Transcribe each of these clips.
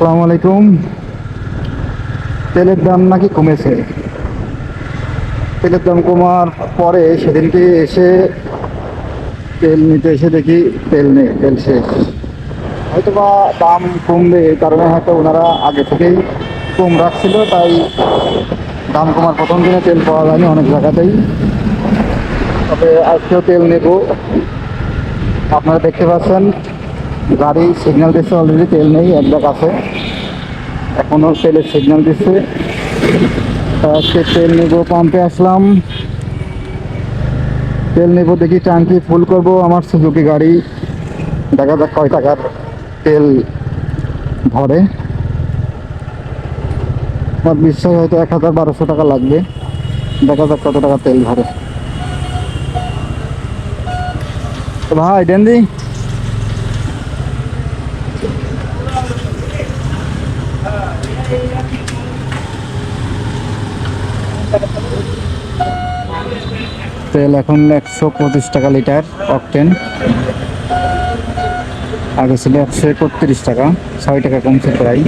আসসালামু আলাইকুম। তেলের দাম নাকি কমেছে? তেলের দাম কমার পরে সেদিনকে এসে তেল নিতে এসে দেখি তেল নেই, তেল শেষ। হয়তো বা দাম কমবে, এই কারণে হয়তো ওনারা আগে থেকেই কম রাখছিল, তাই দাম কমার প্রথম দিনে তেল পাওয়া যায়নি অনেক জায়গাতেই। তবে আজকেও তেল নেব। আপনারা দেখতে পাচ্ছেন গাড়ি সিগন্যাল দিচ্ছে অলরেডি তেল নেই, এক ব্যাগ আছে। এখনও তেলের সিগন্যাল দিচ্ছে আজকে তেল নেব পাম্পে আসলাম। তেল নেব, দেখি ট্যাঙ্কি ফুল করব। আমার সুজুকি গাড়ি, দেখা যাক কয় টাকার তেল ভরে। আমার বিশ্বাস হয়তো এক হাজার বারোশো টাকা লাগবে। দেখা যাক কত টাকা তেল ভরে। ভাই দেন তেল এখন একশো পঁচিশ টাকা লিটার, অকটেন। আগে ছিল একশো একত্রিশ টাকা, ছয় টাকা কমছে প্রায়।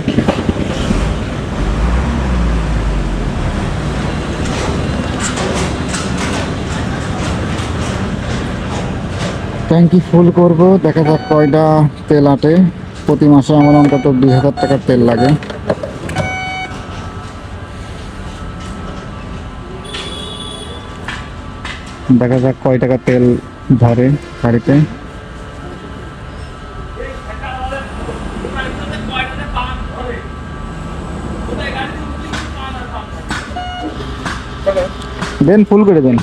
ট্যাঙ্কি ফুল করব, দেখা যাক কয়টা তেল আটে। প্রতি মাসে আমার অন্তত দুই হাজার টাকার তেল লাগে। দেখা যাক কয় টাকা তেল ধরে গাড়িতে। দেন ফুল করে দেন।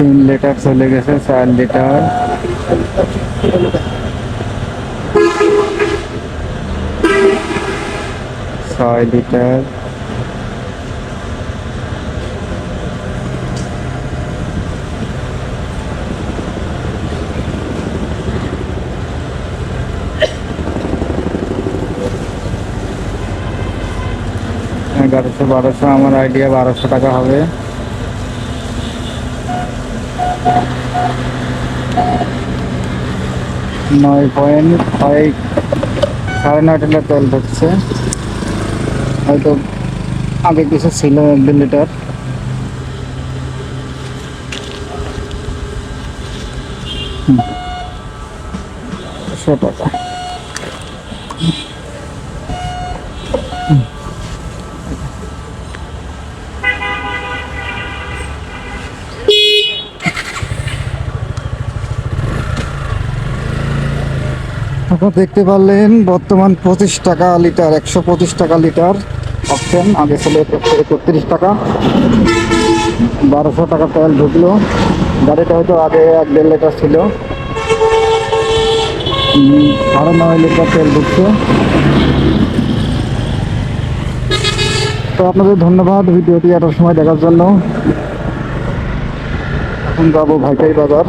তিন লিটার চলে গেছে চার লিটার ছয় লিটার এগারোশো বারোশো আমার আইডিয়া বারোশো টাকা হবে নয় পয়েন্ট ছয় সাড়ে নয় লিটার তেল ঢুকছে। হয়তো আগে কিছু ছিল এক দেড় লিটার। টাকা। আপনারা দেখতে পারলেন, বর্তমান পঁচিশ টাকা লিটার, একশো পঁচিশ টাকা লিটার অপশন আগে ছিল একত্রিশ টাকা। বারোশো টাকা তেল ঢুকলো। গাড়িটা হয়তো আগে এক দেড় লিটার ছিল। সাড়ে নয় লিটার তেল ঢুকছে। তো আপনাদের ধন্যবাদ ভিডিওটি এত সময় দেখার জন্য। এখন যাব ভাইকাই বাজার।